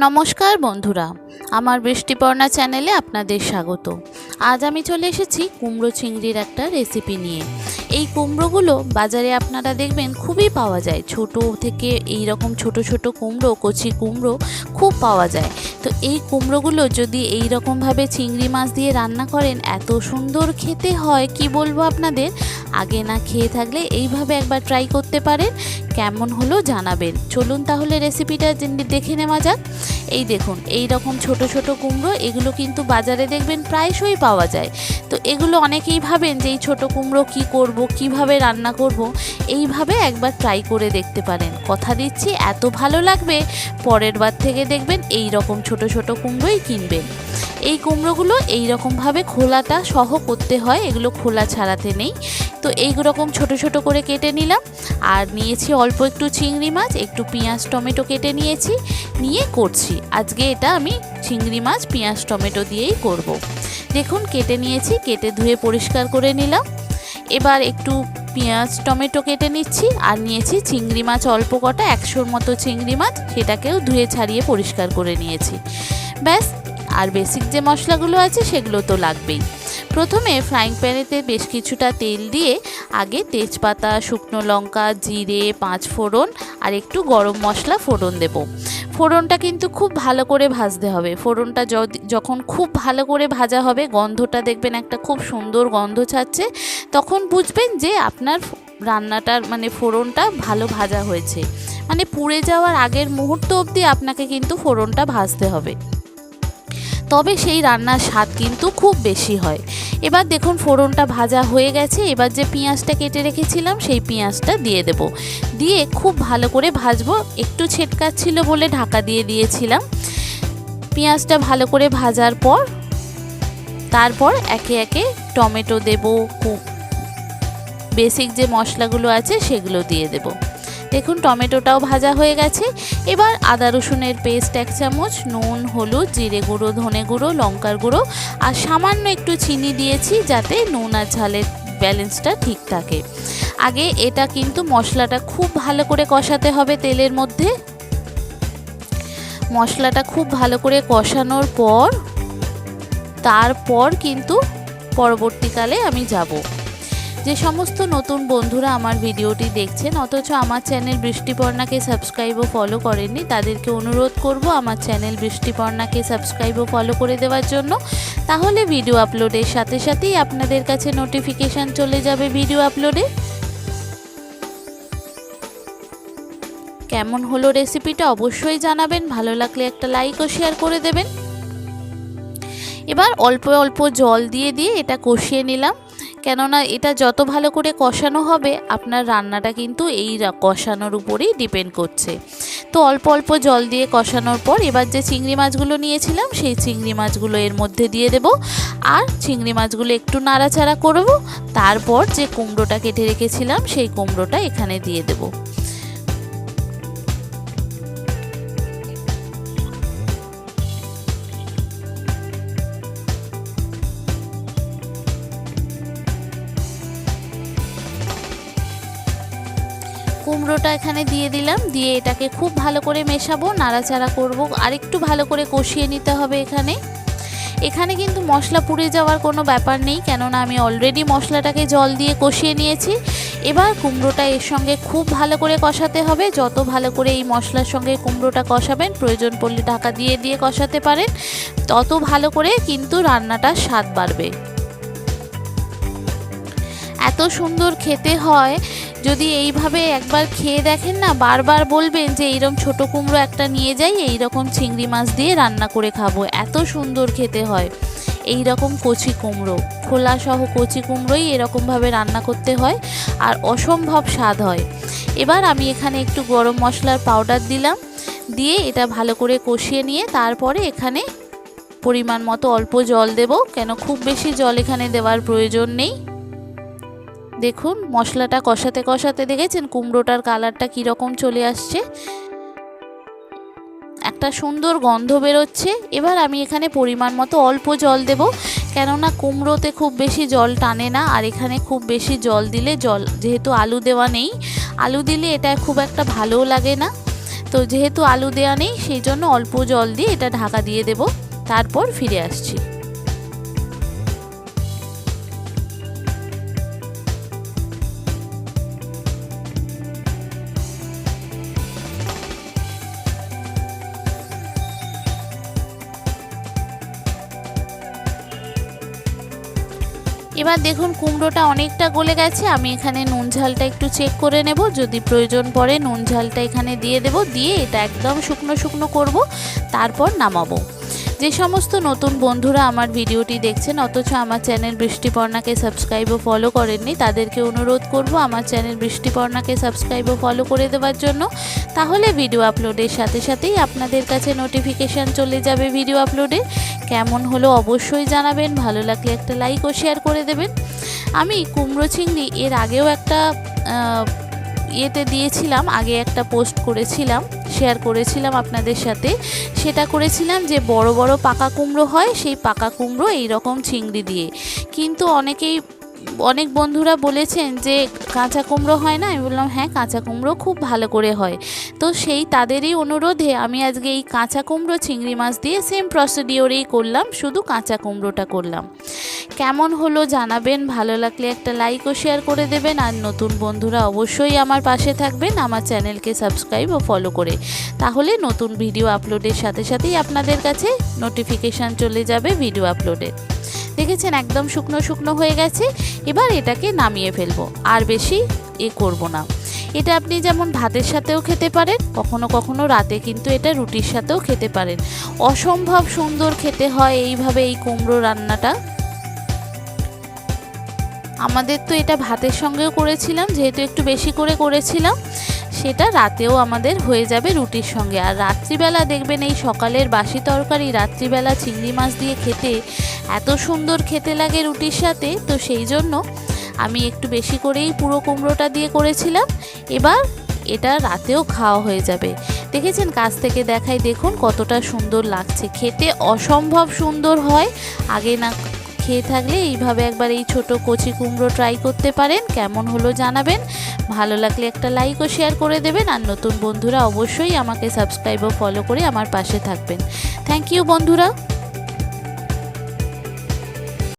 নমস্কার বন্ধুরা, আমার বৃষ্টিপর্ণা চ্যানেলে আপনাদের স্বাগত। আজ আমি চলে এসেছি কুমড়ো চিংড়ির একটা রেসিপি নিয়ে। এই কুমড়োগুলো বাজারে আপনারা দেখবেন খুবই পাওয়া যায়। ছোট থেকে এই রকম ছোট ছোট কুমড়ো, কচি কুমড়ো খুব পাওয়া যায়। তো এই কুমড়োগুলো যদি এই রকমভাবে চিংড়ি মাছ দিয়ে রান্না করেন, এত সুন্দর খেতে হয়, কি বলব আপনাদের? আগে না খেয়ে থাকলে এইভাবে একবার ট্রাই করতে পারেন, কেমন হলো জানাবেন। চলুন তাহলে রেসিপিটা দেখে নেওয়া যাক। এই দেখুন, এই রকম ছোট ছোট কুমড়ো, এগুলো কিন্তু বাজারে দেখবেন প্রায়শই পাওয়া যায়। তো এগুলো অনেকেই ভাবেন যে এই ছোট কুমড়ো কি করব, কীভাবে রান্না করব, এইভাবে একবার ট্রাই করে দেখতে পারেন। কথা দিচ্ছি, এত ভালো লাগবে, পরের বার থেকে দেখবেন এই রকম ছোট ছোট কুমড়োই কিনবেন এই কুমড়োগুলো এই রকমভাবে খোলাটা সহ করতে হয়, এগুলো খোলা ছাড়াতে নেই। তো এই রকম ছোট ছোট করে কেটে নিলাম। আর নিয়েছি অল্প একটু চিংড়ি মাছ, একটু পেঁয়াজ, টমেটো কেটে নিয়েছি, নিয়ে করছি। আজকে এটা আমি চিংড়ি মাছ, পেঁয়াজ, টমেটো দিয়েই করব। দেখুন, কেটে নিয়েছি, কেটে ধুয়ে পরিষ্কার করে নিলাম। এবার একটু পেঁয়াজ, টমেটো কেটে নিচ্ছি আর নিয়েছি চিংড়ি মাছ, অল্প কটা একশোর মতো চিংড়ি মাছ, সেটাকেও ধুয়ে ছাড়িয়ে পরিষ্কার করে নিয়েছি। ব্যাস, আর বেসিক যে মশলাগুলো আছে সেগুলো তো লাগবেই। প্রথমে ফ্রাইং প্যানেতে বেশ কিছুটা তেল দিয়ে আগে তেজপাতা, শুকনো লঙ্কা, জিরে পাঁচ ফোড়ন আর একটু গরম মশলা ফোড়ন দেব। ফোড়নটা কিন্তু খুব ভালো করে ভাজতে হবে। ফোড়নটা যখন খুব ভালো করে ভাজা হবে, গন্ধটা দেখবেন একটা খুব সুন্দর গন্ধ ছাড়ছে, তখন বুঝবেন যে আপনার রান্নাটার মানে ফোড়নটা ভালো ভাজা হয়েছে। মানে পুড়ে যাওয়ার আগের মুহূর্ত অবধি আপনাকে কিন্তু ফোড়নটা ভাজতে হবে। তবে সেই রান্নার স্বাদ কিন্তু খুব বেশি হয়। এবার দেখুন ফোড়নটা ভাজা হয়ে গেছে। এবার যে পেঁয়াজটা কেটে রেখেছিলাম, সেই পেঁয়াজটা দিয়ে দেব। দিয়ে খুব ভালো করে ভাজবো। একটু ছেটকাচ্ছিল বলে ঢাকা দিয়ে দিয়েছিলাম। পেঁয়াজটা ভালো করে ভাজার পর, তারপর একে একে টমেটো দেব বেসিক যে মশলাগুলো আছে, সেগুলো দিয়ে দেব। দেখুন, টমেটোটাও ভাজা হয়ে গেছে। এবার আদা রসুনের পেস্ট এক চামচ, নুন, হলুদ, জিরে গুঁড়ো, ধনে গুঁড়ো, লঙ্কার গুঁড়ো আর সামান্য একটু চিনি দিয়েছি যাতে নুন আর ঝালের ব্যালেন্সটা ঠিক থাকে। আগে এটা কিন্তু মশলাটা খুব ভালো করে কষাতে হবে তেলের মধ্যে। মশলাটা খুব ভালো করে কষানোর পর, তারপর কিন্তু পরবর্তীকালে আমি যাব। যে সমস্ত নতুন বন্ধুরা আমার ভিডিওটি দেখছেন, অথচ আমার চ্যানেল বৃষ্টিপর্ণাকে সাবস্ক্রাইব ও ফলো করেননি, তাদেরকে অনুরোধ করব আমার চ্যানেল বৃষ্টিপর্ণাকে সাবস্ক্রাইব ও ফলো করে দেওয়ার জন্য। তাহলে ভিডিও আপলোডের সাথে সাথেই আপনাদের কাছে নোটিফিকেশান চলে যাবে ভিডিও আপলোডে কেমন হলো রেসিপিটা অবশ্যই জানাবেন, ভালো লাগলে একটা লাইক ও শেয়ার করে দেবেন। এবার অল্প অল্প জল দিয়ে দিয়ে এটা কষিয়ে নিলাম। কেননা এটা যত ভালো করে কষানো হবে, আপনার রান্নাটা কিন্তু এই কষানোর উপরেই ডিপেন্ড করছে। তো অল্প অল্প জল দিয়ে কষানোর পর এবার যে চিংড়ি মাছগুলো নিয়েছিলাম, সেই চিংড়ি মাছগুলো এর মধ্যে দিয়ে দেব। আর চিংড়ি মাছগুলো একটু নাড়াচাড়া করব, তারপর যে কুমড়োটা কেটে রেখেছিলাম, সেই কুমড়োটা এখানে দিয়ে দেবো। কুমড়োটা এখানে দিয়ে দিলাম। দিয়ে এটাকে খুব ভালো করে মেশাবো, নাড়াচাড়া করব। আর একটু ভালো করে কষিয়ে নিতে হবে এখানে। এখানে কিন্তু মশলা পুড়ে যাওয়ার কোনো ব্যাপার নেই, কেননা আমি অলরেডি মশলাটাকে জল দিয়ে কষিয়ে নিয়েছি। এবার কুমড়োটা এর সঙ্গে খুব ভালো করে কষাতে হবে। যত ভালো করে এই মশলার সঙ্গে কুমড়োটা কষাবেন, প্রয়োজন পড়লে ঢাকা দিয়ে দিয়ে কষাতে পারেন, তত ভালো করে কিন্তু রান্নাটার স্বাদ বাড়বে। এত সুন্দর খেতে হয় যদি এইভাবে একবার খেয়ে দেখেন না, বারবার বলবেন যে এইরকম ছোট কুমড়ো একটা নিয়ে যাই এই রকম চিংড়ি মাছ দিয়ে রান্না করে খাব। এত সুন্দর খেতে হয়। এই রকম কচি কুমড়ো, খোলা সহ কচি কুমড়োই এরকমভাবে রান্না করতে হয় আর অসম্ভব স্বাদ হয়। এবার আমি এখানে একটু গরম মশলার পাউডার দিলাম, দিয়ে এটা ভালো করে কষিয়ে নিয়ে তারপরে এখানে পরিমাণ মতো অল্প জল দেব, কেন খুব বেশি জল এখানে দেওয়ার প্রয়োজন নেই। দেখুন, মশলাটা কষাতে কষাতে দেখেছেন কুমড়োটার কালারটা কীরকম চলে আসছে? একটা সুন্দর গন্ধ বেরোচ্ছে। এবার আমি এখানে পরিমাণ মতো অল্প জল দেব, কেননা কুমড়োতে খুব বেশি জল টানে না, আর এখানে খুব বেশি জল দিলে জল, যেহেতু আলু দেওয়া নেই, আলু দিলে এটা খুব একটা ভালোও লাগে না। তো যেহেতু আলু দেওয়া নেই, সেই জন্য অল্প জল দিয়ে এটা ঢাকা দিয়ে দেব, তারপর ফিরে আসছি। এবার দেখুন কুমড়োটা অনেকটা গলে গেছে, আমি এখানে নুন ঝালটা একটু চেক করে নেব, যদি প্রয়োজন পড়ে নুন ঝালটা এখানে দিয়ে দেব, দিয়ে এটা একদম শুকনো শুকনো করব, তারপর নামাবো। যে সমস্ত নতুন বন্ধুরা আমার ভিডিওটি দেখছেন, অথচ আমার চ্যানেল বৃষ্টিপর্ণাকে সাবস্ক্রাইব ও ফলো করেননি, তাদেরকে অনুরোধ করব আমার চ্যানেল বৃষ্টিপর্ণাকে সাবস্ক্রাইব ও ফলো করে দেওয়ার জন্য। তাহলে ভিডিও আপলোডের সাথে সাথেই আপনাদের কাছে নোটিফিকেশান চলে যাবে ভিডিও আপলোডে কেমন হলো অবশ্যই জানাবেন, ভালো লাগলে একটা লাইক ও শেয়ার করে দেবেন। আমি কুমড়ো চিংড়ি এর আগেও একটা ইয়েতে দিয়েছিলাম, আগে একটা পোস্ট করেছিলাম শেয়ার করেছিলাম আপনাদের সাথে। সেটা করেছিলাম যে বড় বড় পাকা কুমড়ো হয়, সেই পাকা কুমড়ো এই রকম চিংড়ি দিয়ে। কিন্তু অনেকেই অনেক বন্ধুরা বলেছেন যে কাঁচা কুমড়ো হয় না? আমি বললাম হ্যাঁ কাঁচা কুমড়ো খুব ভালো করে হয়। তো সেই তাদেরই অনুরোধে আমি আজকে এই কাঁচা কুমড়ো চিংড়ি মাছ দিয়ে সেম প্রসিডিওরেই করলাম, শুধু কাঁচা কুমড়োটা করলাম। কেমন হলো জানাবেন, ভালো লাগলে একটা লাইক ও শেয়ার করে দেবেন, আর নতুন বন্ধুরা অবশ্যই আমার পাশে থাকবেন, আমার চ্যানেলকে সাবস্ক্রাইব ও ফলো করে। তাহলে নতুন ভিডিও আপলোডের সাথে সাথেই আপনাদের কাছে নোটিফিকেশান চলে যাবে ভিডিও আপলোডের দেখেছেন একদম শুকনো শুকনো হয়ে গেছে, এবার এটাকে নামিয়ে ফেলব, আর বেশি এ করব না। এটা আপনি যেমন ভাতের সাথেও খেতে পারেন, কখনো কখনো রাতে কিন্তু এটা রুটির সাথেও খেতে পারেন। অসম্ভব সুন্দর খেতে হয় এইভাবে এই কুমড়ো রান্নাটা। আমাদের তো এটা ভাতের সঙ্গেও করেছিলাম, যেহেতু একটু বেশি করে করেছিলাম। সেটা রাতেও আমাদের হয়ে যাবে রুটির সঙ্গে। আর রাত্রিবেলা দেখবেন এই সকালের বাসি তরকারি, রাত্রিবেলা চিংড়ি মাছ দিয়ে খেতে এত সুন্দর খেতে লাগে রুটির সাথে, তো সেই জন্য আমি একটু বেশি করেই পুরো কুমড়োটা দিয়ে করেছিলাম। এবার এটা রাতেও খাওয়া হয়ে যাবে। দেখেছেন? কাছ থেকে দেখাই দেখুন কতটা সুন্দর লাগছে। খেতে অসম্ভব সুন্দর হয়। আগে না খেয়ে থাকলে এইভাবে একবার এই ছোট কচি কুমড়ো ট্রাই করতে পারেন। কেমন হলো জানাবেন। ভালো লাগলে একটা লাইক ও শেয়ার করে দেবেন। আর নতুন বন্ধুরা অবশ্যই আমাকে সাবস্ক্রাইব ও ফলো করে আমার পাশে থাকবেন। থ্যাংক ইউ বন্ধুরা।